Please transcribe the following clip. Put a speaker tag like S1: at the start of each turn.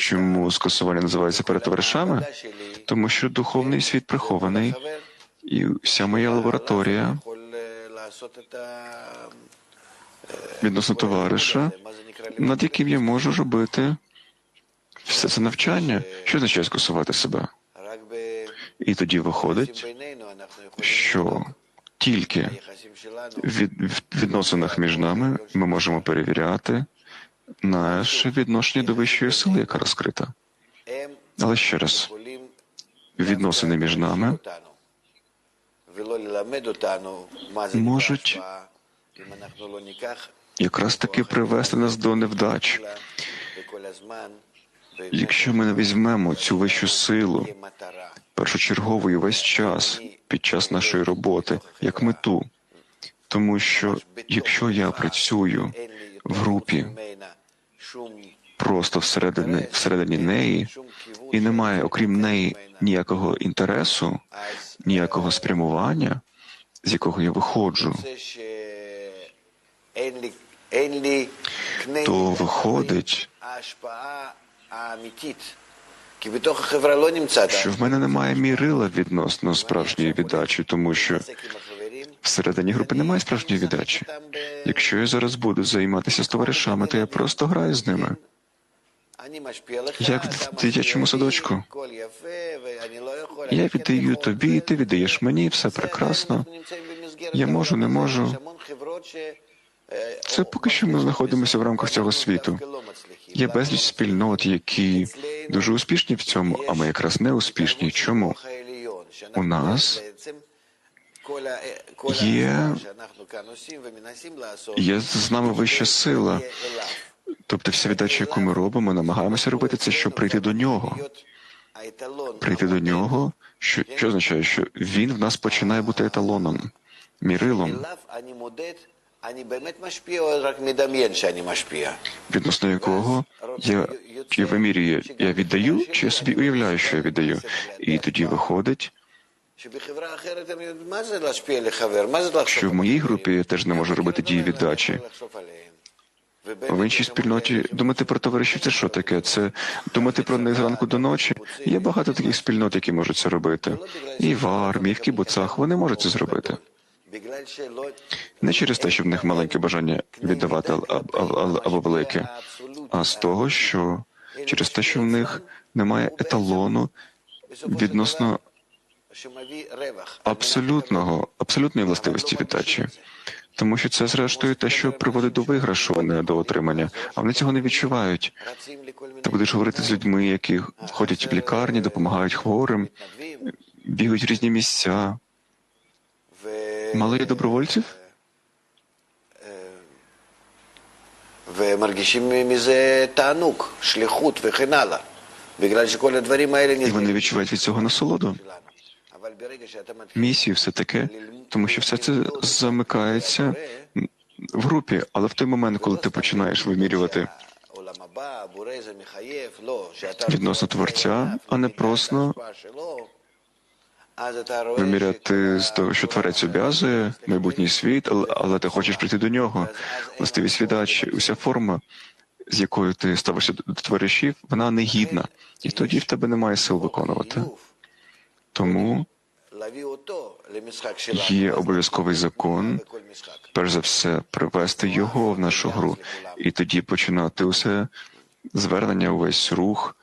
S1: Чому скасування називається перед товаришами? Тому що духовний світ прихований, і вся моя лабораторія відносно товариша, над яким я можу робити все це навчання. Що означає скасувати себе? І тоді виходить, що тільки в відносинах між нами ми можемо перевіряти наше відношення до вищої сили, яка розкрита. Але ще раз, відносини між нами можуть якраз таки привести нас до невдач. Якщо ми не візьмемо цю вищу силу першочерговою весь час під час нашої роботи як мету, тому що якщо я працюю в групі просто всередині, всередині неї, і немає окрім неї ніякого інтересу, ніякого спрямування, з якого я виходжу, то виходить, що в мене немає мірила відносно справжньої віддачі, тому що всередині групи немає справжньої віддачі. Якщо я зараз буду займатися з товаришами, то я просто граю з ними. Як в дитячому садочку. Я віддаю тобі, ти віддаєш мені, все прекрасно. Я можу, не можу. Це поки що ми знаходимося в рамках цього світу. Є безліч спільнот, які дуже успішні в цьому, а ми якраз не успішні. Чому? У нас є, є з нами вища сила. Тобто вся віддача, яку ми робимо, намагаємося робити це, щоб прийти до нього. Прийти до нього, що, що означає, що він в нас починає бути еталоном, мірилом, відносно якого я я вимірюю, я віддаю, чи я собі уявляю, що я віддаю. І тоді виходить, що в моїй групі я теж не можу робити дії віддачі. В іншій спільноті думати про товаришів це що таке? Це думати про них зранку до ночі. Є багато таких спільнот, які можуть це робити. І в армії, і в кібуцах вони можуть це зробити. Не через те, що в них маленьке бажання віддавати або велике, а з того, що через те, що в них немає еталону відносно абсолютного, абсолютної властивості віддачі. Тому що це, зрештою, те, що приводить до виграшу, а не до отримання. А вони цього не відчувають. Ти будеш говорити з людьми, які ходять в лікарні, допомагають хворим, бігають в різні місця. Мало є добровольців?
S2: ומרגישים מזה תענוג, שליחות וכן הלאה. בגלל שכל הדברים האלה
S1: І вони відчувають від цього насолоду. місії, все таке, тому що все це замикається в групі. Але в той момент, коли ти починаєш вимірювати відносно творця, а не просто виміряти з того, що творець обв'язує майбутній світ, але, але ти хочеш прийти до нього. Властивість віддач, уся форма. З якою ти ставишся до товаришів, вона негідна, і тоді в тебе немає сил виконувати. Тому Є обов'язковий закон, перш за все, привести його в нашу гру. І тоді починати усе звернення, увесь рух.